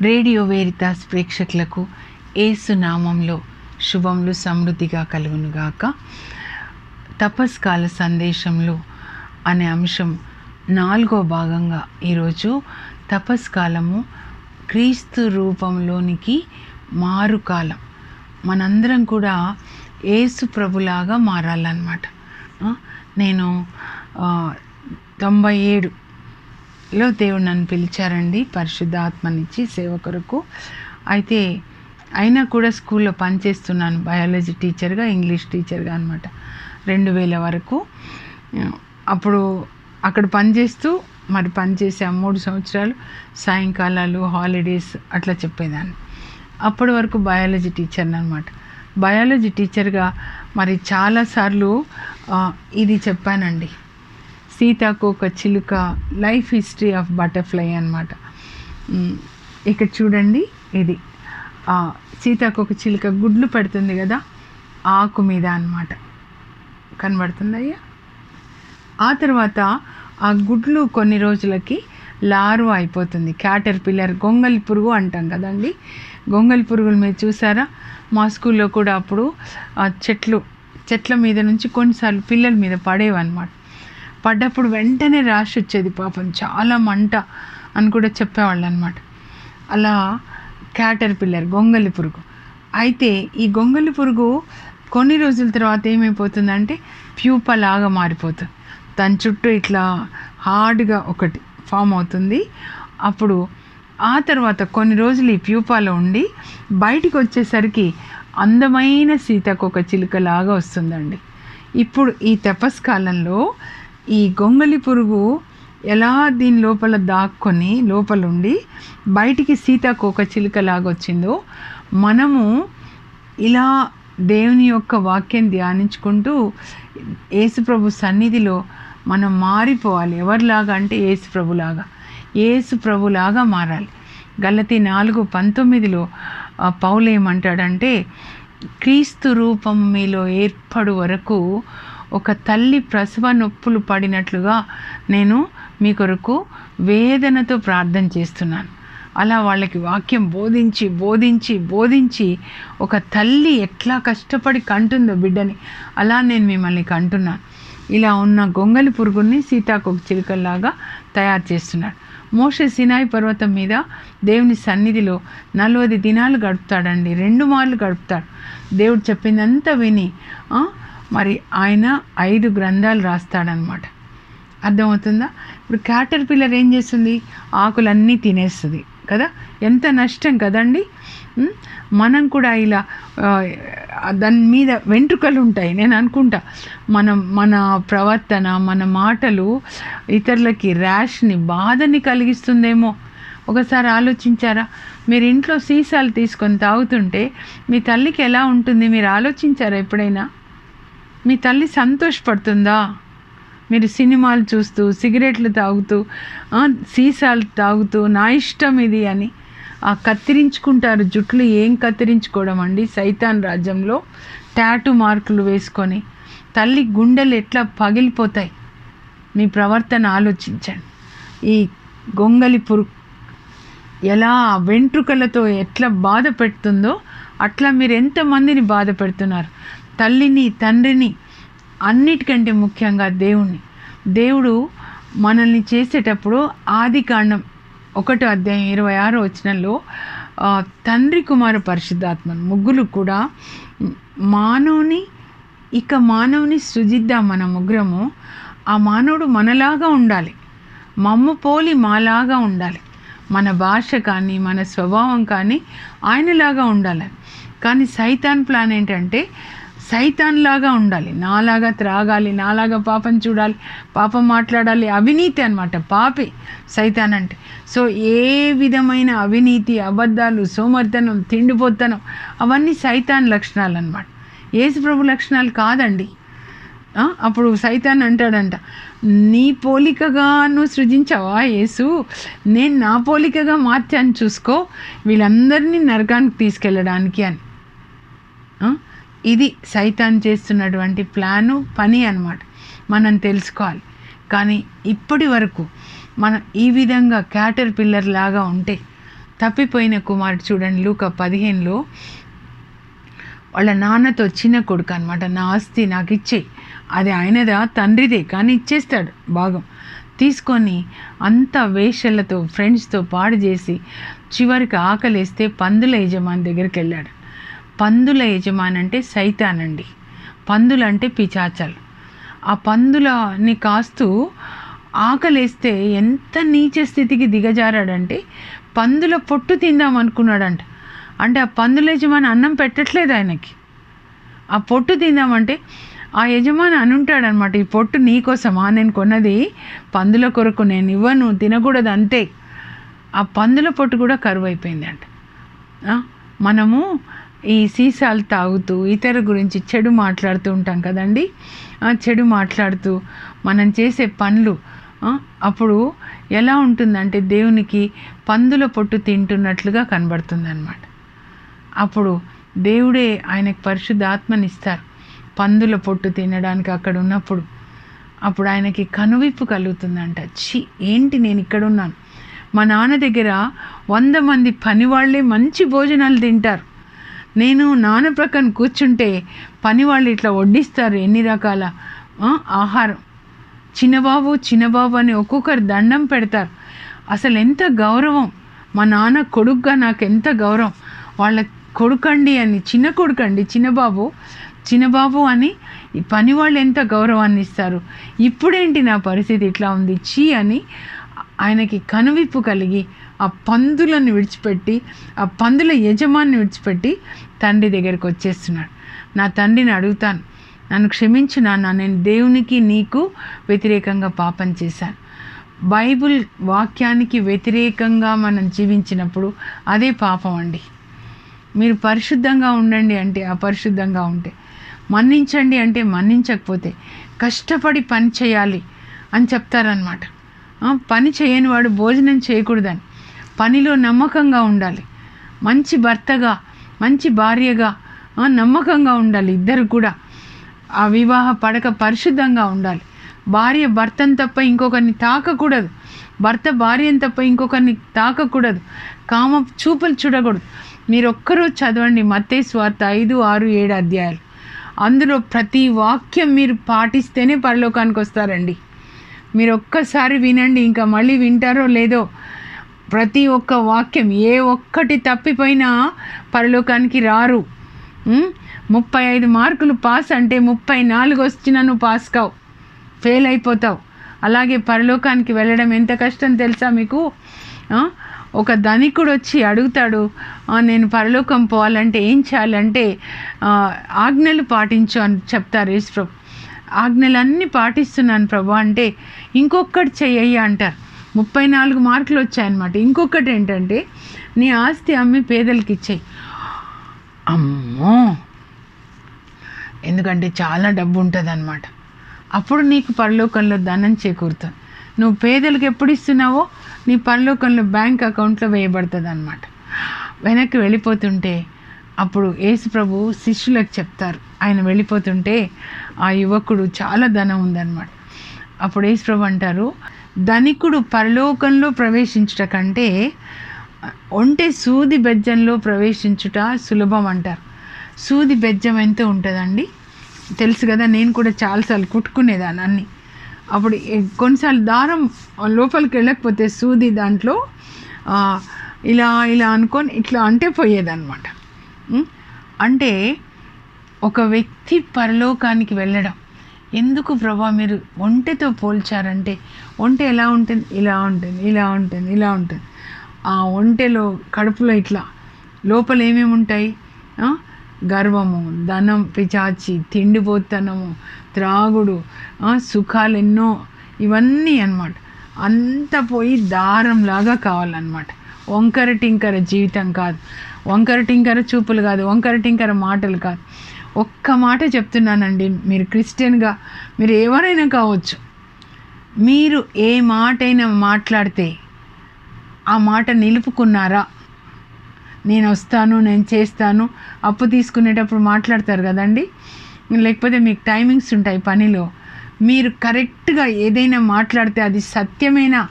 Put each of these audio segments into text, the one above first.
Radio వేరితాస్ ప్రేక్షకులకు ఏసు నామంలో శుభములు సమృద్ధిగా కలుగునుగాక. తపస్కాల సందేశంలో అనే అంశం నాలుగో భాగంగా ఈరోజు తపస్కాలము క్రీస్తు రూపంలోనికి మారుకాలం. మనందరం కూడా ఏసు ప్రభులాగా మారాలన్నమాట. నేను తొంభై ఏడు లో దేవుడు నన్ను పిలిచారండి పరిశుద్ధాత్మనిచ్చి సేవ కొరకు. అయితే అయినా కూడా స్కూల్లో పనిచేస్తున్నాను బయాలజీ టీచర్గా ఇంగ్లీష్ టీచర్గా అనమాట రెండు వేల వరకు. అప్పుడు అక్కడ పనిచేస్తూ మరి పనిచేసే మూడు సంవత్సరాలు సాయంకాలాలు హాలిడేస్ అట్లా చెప్పేదాన్ని. అప్పటి వరకు బయాలజీ టీచర్ని అనమాట బయాలజీ టీచర్గా మరి చాలాసార్లు ఇది చెప్పానండి. సీతాకోక చిలుక లైఫ్ హిస్టరీ ఆఫ్ బటర్ఫ్లై అనమాట ఇక్కడ చూడండి ఇది. సీతాకోక చిలుక గుడ్లు పెడుతుంది కదా ఆకు మీద అన్నమాట. కనబడుతుందయ్యా? ఆ తర్వాత ఆ గుడ్లు కొన్ని రోజులకి లారు అయిపోతుంది. క్యాటర్ పిల్లర్ గొంగలి పురుగు అంటాం కదండి. గొంగలి పురుగులు మీరు చూసారా? మా స్కూల్లో కూడా అప్పుడు ఆ చెట్లు చెట్ల మీద నుంచి కొన్నిసార్లు పిల్లల మీద పడేవన్నమాట. పడ్డప్పుడు వెంటనే ర్యాష్ వచ్చేది పాపం. చాలా మంట అని కూడా చెప్పేవాళ్ళు అనమాట అలా క్యాటర్ పిల్లర్ గొంగలి పురుగు. అయితే ఈ గొంగలి పురుగు కొన్ని రోజుల తర్వాత ఏమైపోతుందంటే ప్యూప లాగా మారిపోతుంది. దాని చుట్టూ ఇట్లా హార్డ్గా ఒకటి ఫామ్ అవుతుంది. అప్పుడు ఆ తర్వాత కొన్ని రోజులు ఈ ప్యూపాలో ఉండి బయటికి వచ్చేసరికి అందమైన సీతాకొక చిలుకలాగా వస్తుందండి. ఇప్పుడు ఈ తపస్కాలంలో ఈ గొంగళి పురుగు ఎలా దీని లోపల దాక్కొని లోపలుండి బయటికి సీతాకోక వచ్చిందో మనము ఇలా దేవుని యొక్క వాక్యం ధ్యానించుకుంటూ యేసుప్రభు సన్నిధిలో మనం మారిపోవాలి. ఎవరిలాగా అంటే ఏసుప్రభులాగా ఏసుప్రభులాగా మారాలి. గలతి నాలుగు పంతొమ్మిదిలో పౌలేమంటాడంటే పౌలు ఏమంటాడంటే క్రీస్తు రూపం మీలో ఏర్పడు వరకు ఒక తల్లి ప్రసవ నొప్పులు పడినట్లుగా నేను మీ కొరకు వేదనతో ప్రార్థన చేస్తున్నాను. అలా వాళ్ళకి వాక్యం బోధించి బోధించి బోధించి ఒక తల్లి ఎట్లా కష్టపడి కంటుందో బిడ్డని అలా నేను మిమ్మల్ని కంటున్నాను. ఇలా ఉన్న గొంగలి పురుగుల్ని సీతాకొక చిలుకల్లాగా తయారు చేస్తున్నాడు. మోషే సినాయి పర్వతం మీద దేవుని సన్నిధిలో నలభై దినాలు గడుపుతాడండి. రెండు మార్లు గడుపుతాడు. దేవుడు చెప్పిందంతా విని మరి ఆయన ఐదు గ్రంథాలు రాస్తాడనమాట. అర్థమవుతుందా? ఇప్పుడు క్యాటర్ పిల్లర్ ఏం చేస్తుంది? ఆకులన్నీ తినేస్తుంది కదా? ఎంత నష్టం కదండి? మనం కూడా ఇలా దాని మీద వెంట్రుకలు ఉంటాయి. నేను అనుకుంటా మనం మన ప్రవర్తన మన మాటలు ఇతరులకి ర్యాష్ని బాధని కలిగిస్తుందేమో. ఒకసారి ఆలోచించారా? మీరు ఇంట్లో సీసాలు తీసుకొని తాగుతుంటే మీ తల్లికి ఎలా ఉంటుంది? మీరు ఆలోచించారా ఎప్పుడైనా? మీ తల్లి సంతోషపడుతుందా? మీరు సినిమాలు చూస్తూ సిగరెట్లు తాగుతూ సీసాలు తాగుతూ నా ఇష్టం ఇది అని ఆ కత్తిరించుకుంటారు జుట్లు ఏం కత్తిరించుకోవడం అండి? సైతాన్ రాజ్యంలో ట్యాటు మార్కులు వేసుకొని తల్లి గుండెలు ఎట్లా పగిలిపోతాయి? మీ ప్రవర్తన ఆలోచించండి. ఈ గొంగలి పురుగు ఎలా వెంట్రుకలతో ఎట్లా బాధ పెడుతుందో అట్లా మీరు ఎంతమందిని బాధ పెడుతున్నారు? తల్లిని తండ్రిని అన్నిటికంటే ముఖ్యంగా దేవుణ్ణి. దేవుడు మనల్ని చేసేటప్పుడు ఆది కాండం ఒకటో అధ్యాయం ఇరవై ఆరో వచనంలో తండ్రి కుమార పరిశుద్ధాత్మను ముగ్గురు కూడా మానవుని ఇక మానవుని సృజిద్దాం మన ముగ్గురము ఆ మానవుడు మనలాగా ఉండాలి. మమ్మ పోలి మాలాగా ఉండాలి. మన భాష కానీ మన స్వభావం కానీ ఆయనలాగా ఉండాలి. కానీ సైతాన్ ప్లాన్ ఏంటంటే సైతాన్లాగా ఉండాలి. నాలాగా త్రాగాలి నాలాగా పాపం చూడాలి పాపం మాట్లాడాలి. అవినీతి అనమాట పాపి సైతాన్ అంటే. సో ఏ విధమైన అవినీతి అబద్ధాలు సోమర్థనం తిండిపోతనం అవన్నీ సైతాన్ లక్షణాలు అనమాట యేసు ప్రభు లక్షణాలు కాదండి. అప్పుడు సైతాన్ అంటాడంట నీ పోలికగా నువ్వు సృజించావా యేసు? నేను నా పోలికగా మార్చాను చూసుకో వీళ్ళందరినీ నరకానికి తీసుకెళ్ళడానికి అని. ఇది సైతాన్ చేస్తున్నటువంటి ప్లాను పని అన్నమాట. మనం తెలుసుకోవాలి. కానీ ఇప్పటి వరకు మనం ఈ విధంగా క్యాటర్ పిల్లర్ లాగా ఉంటే తప్పిపోయిన కుమారుడు చూడండి లూక పదిహేనులో వాళ్ళ నాన్నతో చిన్న కొడుకు అనమాట నా ఆస్తి నాకు ఇచ్చే అది ఆయనదా? తండ్రిదే. కానీ ఇచ్చేస్తాడు భాగం. తీసుకొని అంత వేషలతో ఫ్రెండ్స్తో పాడు చేసి చివరికి ఆకలేస్తే పందుల యజమాని దగ్గరికి వెళ్ళాడు. పందుల యజమాని అంటే సైతానండి. పందులు అంటే పిచాచాలు. ఆ పందులని కాస్తూ ఆకలేస్తే ఎంత నీచ స్థితికి దిగజారాడంటే పందుల పొట్టు తిందాం అనుకున్నాడంట అంటే ఆ పందుల యజమాని అన్నం పెట్టట్లేదు ఆయనకి. ఆ పొట్టు తిందామంటే ఆ యజమాని అనుంటాడనమాట ఈ పొట్టు నీకోసమా నేను కొన్నది పందుల కొరకు నేను ఇవ్వను తినకూడదు అంతే. ఆ పందుల పొట్టు కూడా కరువు అయిపోయిందంట మనము ఈ సీసాలు తాగుతూ ఇతర గురించి చెడు మాట్లాడుతూ ఉంటాం కదండి. చెడు మాట్లాడుతూ మనం చేసే పనులు అప్పుడు ఎలా ఉంటుందంటే దేవునికి పందుల పొట్టు తింటున్నట్లుగా కనబడుతుంది అనమాట అప్పుడు దేవుడే ఆయనకు పరిశుద్ధాత్మనిస్తారు. పందుల పొట్టు తినడానికి అక్కడ ఉన్నప్పుడు అప్పుడు ఆయనకి కనువిప్పు కలుగుతుందంట. ఛీ ఏంటి నేను ఇక్కడ ఉన్నాను మా నాన్న దగ్గర వంద మంది పనివాళ్ళే మంచి భోజనాలు తింటారు. నేను నాన్న ప్రక్కన కూర్చుంటే పని వాళ్ళు ఇట్లా వడ్డిస్తారు ఎన్ని రకాల ఆహారం. చిన్నబాబు చిన్నబాబు అని ఒక్కొక్కరు దండం పెడతారు. అసలు ఎంత గౌరవం. మా నాన్న కొడుకుగా నాకు ఎంత గౌరవం. వాళ్ళ కొడుకండి అని చిన్న కొడుకండి చిన్నబాబు చిన్నబాబు అని ఈ పని వాళ్ళు ఎంత గౌరవాన్ని ఇస్తారు. ఇప్పుడేంటి నా పరిస్థితి ఇట్లా ఉంది? చీ అని ఆయనకి కనువిప్పు కలిగి ఆ పందులను విడిచిపెట్టి ఆ పందుల యజమాన్ని విడిచిపెట్టి తండ్రి దగ్గరికి వచ్చేస్తున్నాడు. నా తండ్రిని అడుగుతాను నన్ను క్షమించు నాన్న నేను దేవునికి నీకు వ్యతిరేకంగా పాపం చేశాను. బైబిల్ వాక్యానికి వ్యతిరేకంగా మనం జీవించినప్పుడు అదే పాపం అండి. మీరు పరిశుద్ధంగా ఉండండి అంటే అపరిశుద్ధంగా ఉంటే. మన్నించండి అంటే మన్నించకపోతే. కష్టపడి పని చేయాలి అని చెప్తారనమాట పని చేయని వాడు భోజనం చేయకూడదని. పనిలో నమ్మకంగా ఉండాలి. మంచి భర్తగా మంచి భార్యగా నమ్మకంగా ఉండాలి. ఇద్దరు కూడా ఆ వివాహ పడక పరిశుద్ధంగా ఉండాలి. భార్య భర్తను తప్ప ఇంకొకరిని తాకకూడదు. భర్త భార్యను తప్ప ఇంకొకరిని తాకకూడదు. కామ చూపులు చూడకూడదు. మీరు ఒక్కరోజు చదవండి మత్తే స్వార్థ ఐదు ఆరు ఏడు అధ్యాయాలు. అందులో ప్రతి వాక్యం మీరు పాటిస్తేనే పరలోకానికి వస్తారండి. మీరు ఒక్కసారి వినండి ఇంకా మళ్ళీ వింటారో లేదో ప్రతి ఒక్క వాక్యం ఏ ఒక్కటి తప్పిపోయినా పరలోకానికి రారు. ముప్పై ఐదు మార్కులు పాస్ అంటే ముప్పై నాలుగు వచ్చినా నువ్వు పాస్ కావు. ఫెయిల్ అయిపోతావు. అలాగే పరలోకానికి వెళ్ళడం ఎంత కష్టం తెలుసా మీకు? ఒక ధనికుడు వచ్చి అడుగుతాడు నేను పరలోకం పోవాలంటే ఏం చేయాలంటే ఆజ్ఞలు పాటించు అని చెప్తారు యేసు ప్రభు ఆజ్ఞలన్నీ పాటిస్తున్నాను ప్రభు అంటే ఇంకొకటి చెయ్యి అంటారు. ముప్పై నాలుగు మార్కులు వచ్చాయన్నమాట. ఇంకొకటి ఏంటంటే నీ ఆస్తి అమ్మి పేదలకి ఇచ్చేయి అమ్మో! ఎందుకంటే చాలా డబ్బు ఉంటుంది అనమాట అప్పుడు నీకు పరలోకంలో ధనం చేకూరుతుంది. నువ్వు పేదలకు ఎప్పుడు ఇస్తున్నావో నీ పరలోకంలో బ్యాంక్ అకౌంట్లో వేయబడుతుంది అనమాట వెనక్కి వెళ్ళిపోతుంటే అప్పుడు యేసుప్రభు శిష్యులకు చెప్తారు. ఆయన వెళ్ళిపోతుంటే ఆ యువకుడు చాలా ధనం ఉందన్నమాట. అప్పుడు యేసుప్రభు అంటారు ధనికుడు పరలోకంలో ప్రవేశించుట కంటే ఒంటే సూది బెజ్జంలో ప్రవేశించుట సులభం అంటారు. సూది బెజ్జం ఎంత ఉంటుందండి? తెలుసు కదా నేను కూడా చాలాసార్లు కుట్టుకునేదాన్ని అన్ని. అప్పుడు కొన్నిసార్లు దారం లోపలికి వెళ్ళకపోతే సూది దాంట్లో ఇలా ఇలా అనుకొని ఇట్లా అంటే పోయేదన్నమాట. అంటే ఒక వ్యక్తి పరలోకానికి వెళ్ళడం. ఎందుకు ప్రభా మీరు ఒంటెతో పోల్చారంటే ఒంటె ఎలా ఉంటుంది? ఇలా ఉంటుంది ఇలా ఉంటుంది ఇలా ఉంటుంది. ఆ ఒంటెలో కడుపులో ఇట్లా లోపల ఏమేమి ఉంటాయి? గర్వము ధనం పిచాచి తిండిపోతనము త్రాగుడు సుఖాలు ఎన్నో ఇవన్నీ అన్నమాట. అంత పోయి దారంలాగా కావాలన్నమాట. వంకర టింకర జీవితం కాదు. వంకర టింకర చూపులు కాదు. వంకర టింకర మాటలు కాదు. ఒక్క మాట చెప్తున్నానండి. మీరు క్రిస్టియన్గా మీరు ఎవరైనా కావచ్చు మీరు ఏ మాటైనా మాట్లాడితే ఆ మాట నిలుపుకున్నారా? నేను వస్తాను నేను చేస్తాను అప్పు తీసుకునేటప్పుడు మాట్లాడతారు కదండి. లేకపోతే మీకు టైమింగ్స్ ఉంటాయి పనిలో. మీరు కరెక్ట్గా ఏదైనా మాట్లాడితే అది సత్యమేనా?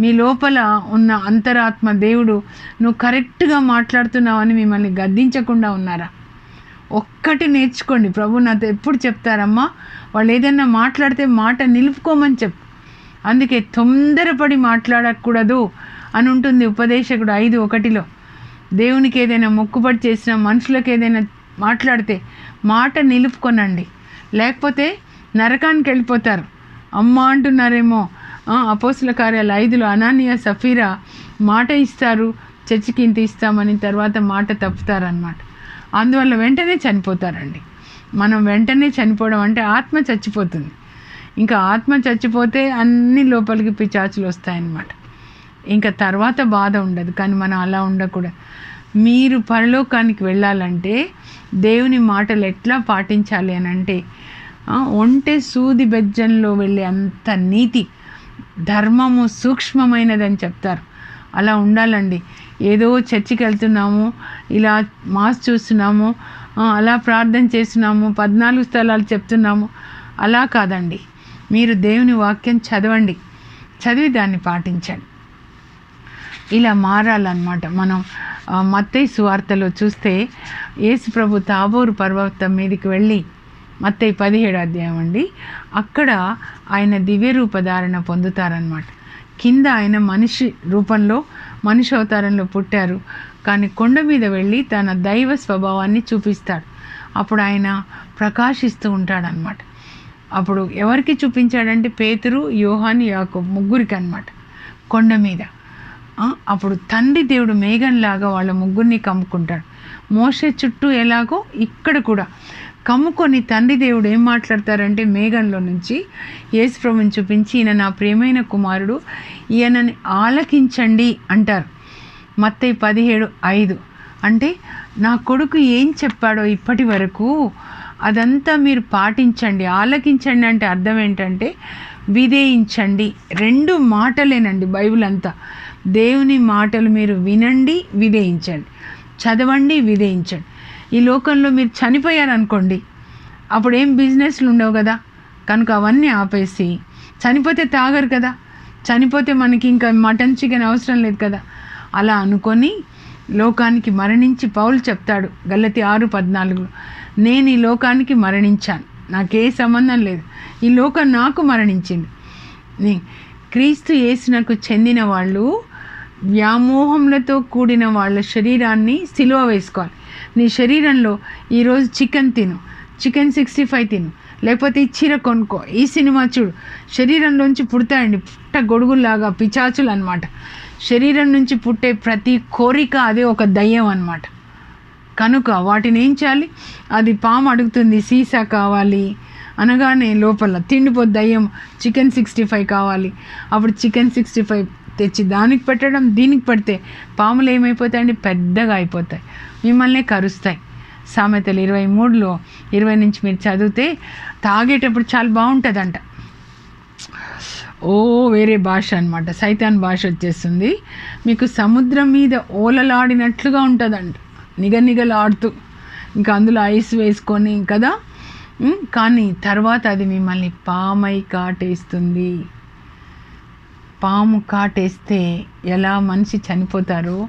మీ లోపల ఉన్న అంతరాత్మ దేవుడు నువ్వు కరెక్ట్గా మాట్లాడుతున్నావని మిమ్మల్ని గద్దించకుండా ఉన్నారా? ఒక్కటి నేర్చుకోండి. ప్రభు నాతో ఎప్పుడు చెప్తారమ్మా? వాళ్ళు ఏదైనా మాట్లాడితే మాట నిలుపుకోమని చెప్పు. అందుకే తొందరపడి మాట్లాడకూడదు అని ఉంటుంది ఉపదేశకుడు ఐదు ఒకటిలో. దేవునికి ఏదైనా మొక్కుబడి చేసిన మనుషులకు ఏదైనా మాట్లాడితే మాట నిలుపుకొనండి. లేకపోతే నరకానికి వెళ్ళిపోతారు. అమ్మ అంటున్నారేమో అపోసుల కార్యాలు ఐదులో అనానియా సఫీరా మాట ఇస్తారు చర్చికి ఇంత ఇస్తామని తర్వాత మాట తప్పుతారనమాట అందువల్ల వెంటనే చనిపోతారండి. మనం వెంటనే చనిపోవడం అంటే ఆత్మ చచ్చిపోతుంది. ఇంకా ఆత్మ చచ్చిపోతే అన్ని లోపలికి పిచాచులు వస్తాయన్నమాట. ఇంకా తర్వాత బాధ ఉండదు. కానీ మనం అలా ఉండకూడదు. మీరు పరలోకానికి వెళ్ళాలంటే దేవుని మాటలు ఎట్లా పాటించాలి అని అంటే ఒంటే సూది బెజ్జంలో వెళ్ళే అంత నీతి ధర్మము సూక్ష్మమైనదని చెప్తారు. అలా ఉండాలండి. ఏదో చర్చికి వెళ్తున్నాము ఇలా మాస్ చూస్తున్నాము అలా ప్రార్థన చేస్తున్నాము పద్నాలుగు స్థలాలు చెప్తున్నాము. అలా కాదండి. మీరు దేవుని వాక్యం చదవండి. చదివి దాన్ని పాటించండి. ఇలా మారాలన్నమాట. మనం మత్తయ్య మత్తయి సువార్తలో చూస్తే యేసుప్రభు తాబూరు తాబోరు పర్వతం మీదకి వెళ్ళి మత్తయి పదిహేడు అధ్యాయం అండి. అక్కడ ఆయన దివ్య రూపధారణ పొందుతారనమాట కింద ఆయన మనిషి రూపంలో మనిషి అవతారంలో పుట్టారు. కానీ కొండ మీద వెళ్ళి తన దైవ స్వభావాన్ని చూపిస్తాడు. అప్పుడు ఆయన ప్రకాశిస్తూ ఉంటాడనమాట అప్పుడు ఎవరికి చూపించాడంటే పేతురు యోహాన్ యాకోబ్ ముగ్గురికి అనమాట కొండ మీద. అప్పుడు తండ్రి దేవుడు మేఘంలాగా వాళ్ళ ముగ్గురిని కమ్ముకుంటాడు. మోసే చుట్టూ ఎలాగో ఇక్కడ కూడా కమ్ముకొని తండ్రి దేవుడు ఏం మాట్లాడతారంటే మేఘంలో నుంచి యేసుప్రభుని చూపించి ఈయన నా ప్రియమైన కుమారుడు ఈయనని ఆలకించండి అంటారు. మత్తయి పదిహేడు ఐదు. అంటే నా కొడుకు ఏం చెప్పాడో ఇప్పటి వరకు అదంతా మీరు పాటించండి ఆలకించండి అంటే అర్థం ఏంటంటే విధేయించండి. రెండు మాటలేనండి బైబిల్ అంతా దేవుని మాటలు మీరు వినండి విధేయించండి. చదవండి విధేయించండి. ఈ లోకంలో మీరు చనిపోయారనుకోండి అప్పుడు ఏం బిజినెస్లు ఉండవు కదా? కనుక అవన్నీ ఆపేసి చనిపోతే తాగరు కదా? చనిపోతే మనకి ఇంకా మటన్ చికెన్ అవసరం లేదు కదా? అలా అనుకొని లోకానికి మరణించి పౌలు చెప్తాడు గల్లతి ఆరు పద్నాలుగులో నేను ఈ లోకానికి మరణించాను నాకే సంబంధం లేదు. ఈ లోకం నాకు మరణించింది. క్రీస్తు యేసునకు చెందిన వాళ్ళు వ్యామోహములతో కూడిన వాళ్ళ శరీరాన్ని సిలువ వేసుకోవాలి. నీ శరీరంలో ఈరోజు చికెన్ తిను. చికెన్ సిక్స్టీ ఫైవ్ తిను. లేకపోతే ఈ చీర కొనుక్కో. ఈ సినిమా చూడు. శరీరంలోంచి పుడతాయండి. పుట్ట గొడుగుల్లాగా పిచాచులు అనమాట శరీరం నుంచి పుట్టే ప్రతి కోరిక అదే ఒక దయ్యం అనమాట కనుక వాటిని ఏం చేయాలి? అది పాము అడుగుతుంది సీసా కావాలి అనగానే లోపల తిండిపోద్ది దయ్యం చికెన్ సిక్స్టీ ఫైవ్ కావాలి. అప్పుడు చికెన్ సిక్స్టీ ఫైవ్ తెచ్చి దానికి పెట్టడం దీనికి పెడితే పాములు ఏమైపోతాయండి? పెద్దగా అయిపోతాయి. మిమ్మల్ని కరుస్తాయి. సామెతలు ఇరవై మూడులో ఇరవై నుంచి మీరు చదివితే తాగేటప్పుడు చాలా బాగుంటుందంట. ఓ వేరే భాష అనమాట సైతాన్ భాష వచ్చేస్తుంది. మీకు సముద్రం మీద ఓలలాడినట్లుగా ఉంటుందంట. నిగనిగలాడుతూ. ఇంకా అందులో ఐస్ వేసుకొని కదా? కానీ తర్వాత అది మిమ్మల్ని పామై కాటేస్తుంది. పాము కాటేస్తే ఎలా మనిషి చనిపోతారో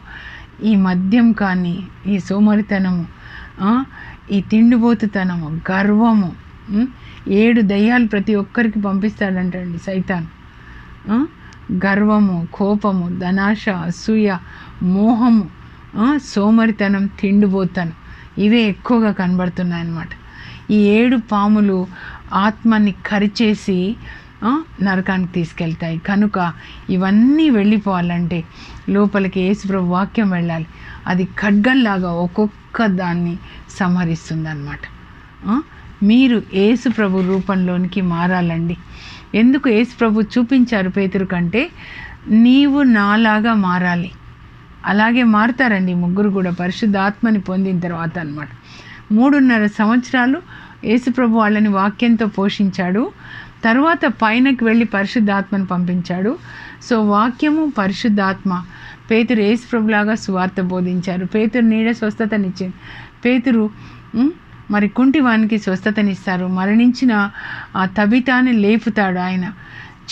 ఈ మద్యం కానీ ఈ సోమరితనము ఈ తిండిబోతుతనము గర్వము ఏడు దయ్యాలు ప్రతి ఒక్కరికి పంపిస్తాడంటండి సైతాన్. గర్వము కోపము ధనాశ అసూయ మోహము సోమరితనం తిండిపోతాను ఇవే ఎక్కువగా కనబడుతున్నాయి అన్నమాట ఈ ఏడు పాములు ఆత్మని కరిచేసి నరకానికి తీసుకెళ్తాయి. కనుక ఇవన్నీ వెళ్ళిపోవాలంటే లోపలికి యేసుప్రభు వాక్యం వెళ్ళాలి. అది ఖడ్గంలాగా ఒక్కొక్క దాన్ని సంహరిస్తుందన్నమాట. మీరు యేసుప్రభు రూపంలోనికి మారాలండి. ఎందుకు యేసుప్రభు చూపించారు పేతురు కంటే? నీవు నాలాగా మారాలి. అలాగే మారుతారండి ముగ్గురు కూడా పరిశుద్ధాత్మని పొందిన తర్వాత అన్నమాట. మూడున్నర సంవత్సరాలు యేసుప్రభు వాళ్ళని వాక్యంతో పోషించాడు. తర్వాత పైనకి వెళ్ళి పరిశుద్ధాత్మను పంపించాడు. సో వాక్యము పరిశుద్ధాత్మ. పేతురు యేసుప్రభులాగా సువార్త బోధించారు. పేతురు నీడ స్వస్థతనిచ్చింది పేతురు మరి కుంటివానికి స్వస్థతనిస్తారు. మరణించిన ఆ తబితాని లేపుతాడు ఆయన.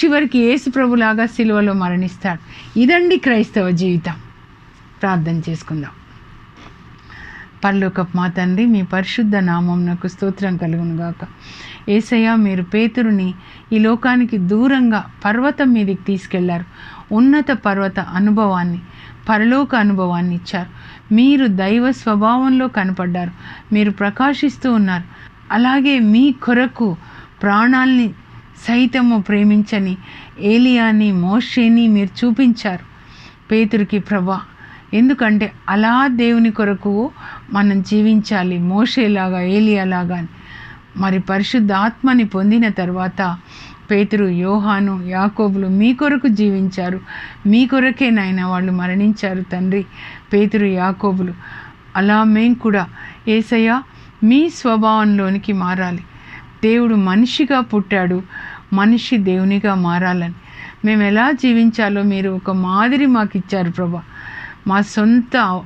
చివరికి ఏసు ప్రభులాగా సిలువలో మరణిస్తాడు. ఇదండి క్రైస్తవ జీవితం. ప్రార్థన చేసుకుందాం. పరలోక మా తండ్రి మీ పరిశుద్ధ నామంనకు స్తోత్రం కలుగును గాక ఏసయ్య మీరు పేతురుని ఈ లోకానికి దూరంగా పర్వతం మీదకి తీసుకెళ్ళారు. ఉన్నత పర్వత అనుభవాన్ని పరలోక అనుభవాన్ని ఇచ్చారు. మీరు దైవ స్వభావంలో కనపడ్డారు. మీరు ప్రకాశిస్తూ ఉన్నారు. అలాగే మీ కొరకు ప్రాణాల్ని సైతము ప్రేమించని ఏలియాని మోషేని మీరు చూపించారు. పేతురికి ప్రభా ఎందుకంటే అలా దేవుని కొరకు మనం జీవించాలి. మోషేలాగా ఏలియాలాగా అని. మరి పరిశుద్ధాత్మని పొందిన తర్వాత పేతురు యోహాను యాకోబులు మీ కొరకు జీవించారు. మీ కొరకే నాయన వాళ్ళు మరణించారు తండ్రి పేతురు యాకోబులు. అలా మేం కూడా ఏసయ్య మీ స్వభావంలోనికి మారాలి. దేవుడు మనిషిగా పుట్టాడు మనిషి దేవునిగా మారాలని. మేము ఎలా జీవించాలో మీరు ఒక మాదిరి మాకు ఇచ్చారు ప్రభా. మా సొంత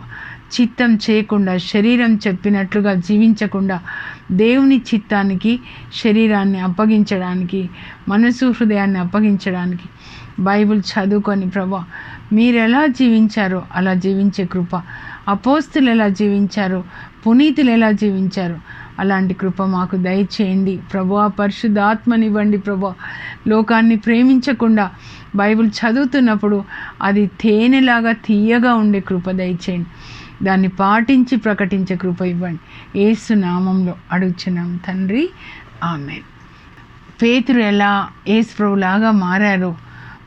చిత్తం చేయకుండా శరీరం చెప్పినట్లుగా జీవించకుండా దేవుని చిత్తానికి శరీరాన్ని అప్పగించడానికి మనసు హృదయాన్ని అప్పగించడానికి బైబిల్ చదువుకొని ప్రభా మీరు ఎలా జీవించారో అలా జీవించే కృప. అపోస్తులు ఎలా జీవించారో పునీతులు ఎలా జీవించారో అలాంటి కృప మాకు దయచేయండి. ప్రభు పరిశుద్ధాత్మనివ్వండి ప్రభు. లోకాన్ని ప్రేమించకుండా బైబిల్ చదువుతున్నప్పుడు అది తేనెలాగా తీయగా ఉండే కృప దయచేయండి. దాన్ని పాటించి ప్రకటించే కృప ఇవ్వండి. ఏసు నామంలో అడుగుచున్నాం తండ్రి. ఆమె పేతురు ఎలా ఏసు ప్రభులాగా మారారో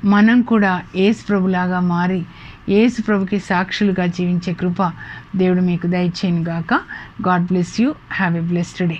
మనం కూడా ఏసు ప్రభులాగా మారి ఏసు ప్రభుకి సాక్షులుగా జీవించే కృప దేవుడు మీకు దయచేయను గాక. God bless you. Have a blessed day.